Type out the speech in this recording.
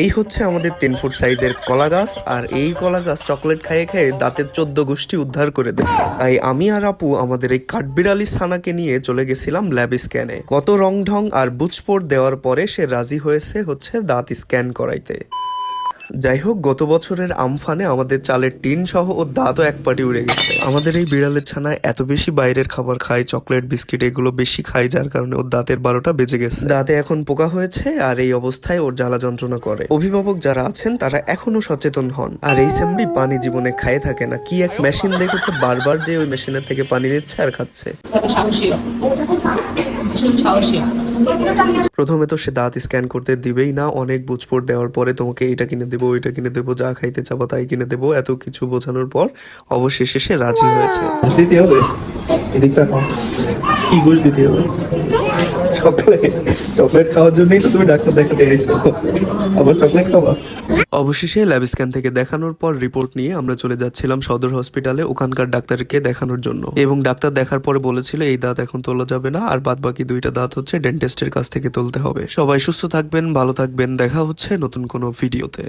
এই হচ্ছে আমাদের তিন ফুট সাইজের কলা গাছ, আর এই কলা গাছ চকলেট খাইয়ে খেয়ে দাঁতের চোদ্দ গোষ্ঠী উদ্ধার করে দিয়েছে। তাই আমি আর আপু আমাদের এই কাঠবিড়ালি সানাকে নিয়ে চলে গেছিলাম ল্যাব স্ক্যানে কত রং ঢং আর বুচপোর দেওয়ার পরে সে রাজি হয়েছে হচ্ছে দাঁত স্ক্যান করাইতে। যাই হোক, গত বছরের আমফানে আমাদের চালের টিন সহ ও দাঁতও এক পাটি উড়ে গেছে। আমাদের এই বিড়ালের ছানা এত বেশি বাইরের খাবার খায় চকলেট, বিস্কিট এগুলো বেশি খায় যার কারণে ওর দাঁতের বারোটা বেজে গেছে। দাঁতে এখন পোকা হয়েছে আর এই অবস্থায় ওর জ্বালা যন্ত্রণা করে। অভিভাবক যারা আছেন, তারা এখনও সচেতন হন। আর এই সেমবি পানি জীবনে খায় থাকে না। কি এক মেশিন দেখেছে, বারবার যে ওই মেশিনের থেকে পানি নিচ্ছে আর খাচ্ছে। প্রথমে তো সে দাঁত স্ক্যান করতে দিবেই না, অনেক বুঝপোট দেওয়ার পরে তোমাকে এটা কিনে দেবো। ওইটা কিনে দেবো, যা খাইতে চাবো তাই কিনে দেবো, এত কিছু বোঝানোর পর অবশেষে সে রাজি হয়েছে। দিতে হবে। কি ঘুষ দিতে হবে? চকলেট চকলেট খাওয়ার জন্যই তো তুমি ডাক্তার দেখাতে এসেছ আবার চকলেট থেকে দেখানোর পর রিপোর্ট নিয়ে আমরা চলে যাচ্ছিলাম সদর হসপিটালে ওখানকার ডাক্তারকে দেখানোর জন্য। এবং ডাক্তার দেখার পরে বলেছিল, এই দাঁত এখন তোলা যাবে না, আর বাদ বাকি দুইটা দাঁত হচ্ছে ডেন্টিস্টের কাছ থেকে তুলতে হবে। সবাই সুস্থ থাকবেন, ভালো থাকবেন। দেখা হচ্ছে নতুন কোনো ভিডিওতে।